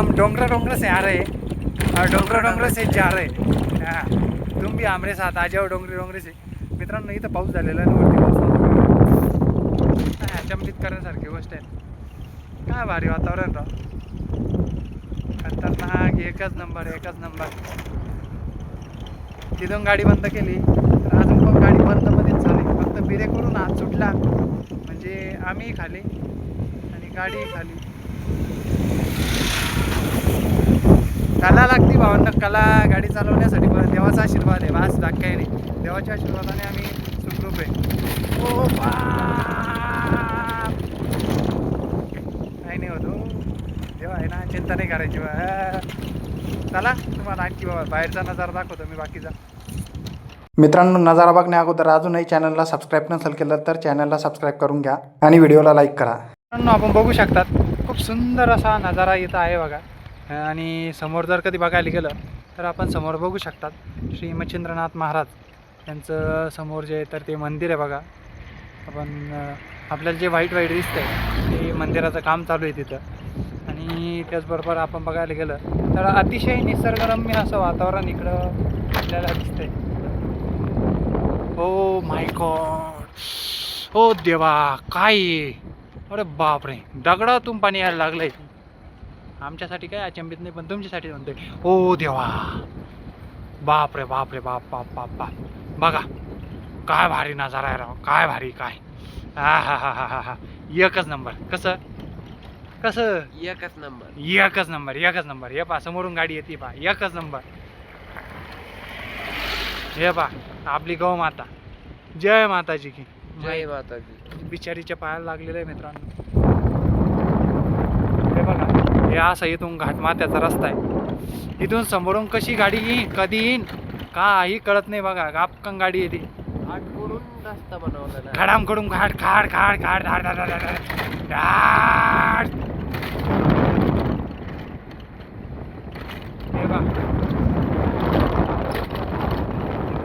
एकदम डोंगरा डोंगरा से आ रहे हैं। और डोंगरा डोंगरा से जा रहे हैं। तुम भी आमरे साथ आ जाओ डोंगरे डोंगरे से। मित्रांनो इथं पाऊस झालेला आहे वरती काय अचंबित करण्यासारखी गोष्ट आहे. काय भारी वातावरण राव. खतरनाक एकच नंबर एकच नंबर. तिथून गाडी बंद केली. तर अजून पण गाडी बंदमध्येच झाली. फक्त बिरेकडून हात सुटला. म्हणजे आम्ही खाली आणि गाडी खाली. कला लागती भावांना कला गाडी चालवण्यासाठी. पण देवाचा आशीर्वाद आहे. बास बाकी काही नाही देवाच्या आशीर्वादाने आम्ही सुखरूप आहे. ओ काही नाही होतो देवा आहे ना चिंता नाही करायची बा. हा. चला तुम्हाला आणखी बाबा बाहेरचा नजारा दाखवतो मी बाकीचा मित्रांनो नजारा बघण्या अगोदर अजूनही चॅनलला सबस्क्राईब नसेल केलं तर चॅनलला सबस्क्राईब करून घ्या आणि व्हिडिओला लाईक करा. मित्रांनो आपण बघू शकतात खूप सुंदर असा नजारा इथं आहे बघा. आणि समोर जर कधी बघायला गेलं तर आपण समोर बघू शकतात श्री मच्छिंद्रनाथ महाराज. यांचं समोर जे तर ते मंदिर आहे बघा. आपण आपल्याला जे व्हाईट व्हाईट दिसतंय ते मंदिराचं काम चालू आहे तिथं. आणि त्याचबरोबर आपण बघायला गेलं तर अतिशय निसर्गरम्य असं वातावरण इकडं आपल्याला दिसतंय. ओ माय गॉड ओ देवा काय अरे बापरे दगडातून पाणी यायला लागलं आहे आमच्यासाठी काय अचंबित नाही पण तुमच्यासाठी म्हणतोय. ओ देवा. बापरे बापरे बाप बाप बाप बाप. बघा काय भारी नजारा आहे राव काय भारी काय. हा हा हा हा हा हा. एकच नंबर. कसं? कसं? एकच नंबर. एकच नंबर एकच नंबर. हे पा समोरून गाडी येते पा एकच नंबर. हे पा आपली गौ माता. जय माताजी की. जय माताजी. बिचारीच्या पायाला लागलेलं आहे मित्रांनो. हे बघा. हे असा इथून घाटमात्याचा रस्ता आहे. इथून समोरून कशी गाडी येईन कधी येईन काही कळत नाही बघा. गापकन गाडी येते. रस्ता बनवलेला आहे. खडामकडून घाट खाड खाड खाड धाड धाड धाड. हे बघा.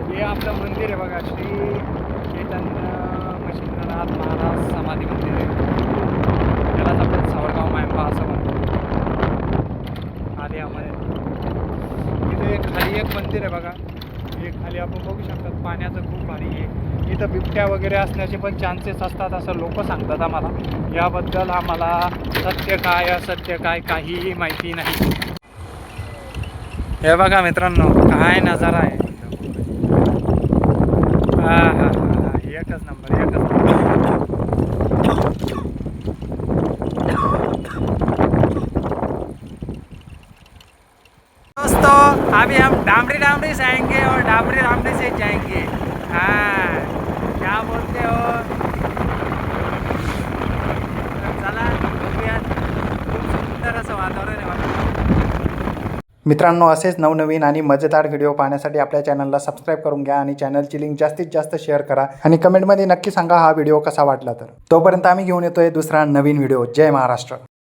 हे आपलं मंदिर आहे बघा. श्री चैतन्य मच्छिंद्रनाथ महाराज समाधी मंदिर आहे. असं म्हणतो आम्हाला इथे एक खाली एक मंदिर आहे बघा. हे खाली आपण बघू शकतात पाण्याचं खूप भारी आहे इथं बिबट्या वगैरे असण्याचे पण चान्सेस असतात असं लोक सांगतात आम्हाला. याबद्दल आम्हाला सत्य काय असत्य काय काहीही माहिती नाही. हे बघा मित्रांनो काय नजारा आहे. हा हा हा एकच नंबर एकच नंबर दोस्तों अभी हम डामरी डामरी से आएंगे और डामरी डामरी से जाएंगे। हाँ क्या बोलते हो? चला खूप सुंदर असं वातावरण आहे मित्रांनो असेच नवनवीन आणि मजेदार व्हिडिओ पाहण्यासाठी आपल्या चॅनलला सबस्क्राईब करून घ्या आणि चॅनलची लिंक जास्तीत जास्त शेअर करा आणि कमेंटमध्ये नक्की सांगा हा व्हिडिओ कसा वाटला तर. तोपर्यंत आम्ही घेऊन येतोय दुसरा नवीन व्हिडिओ जय महाराष्ट्र.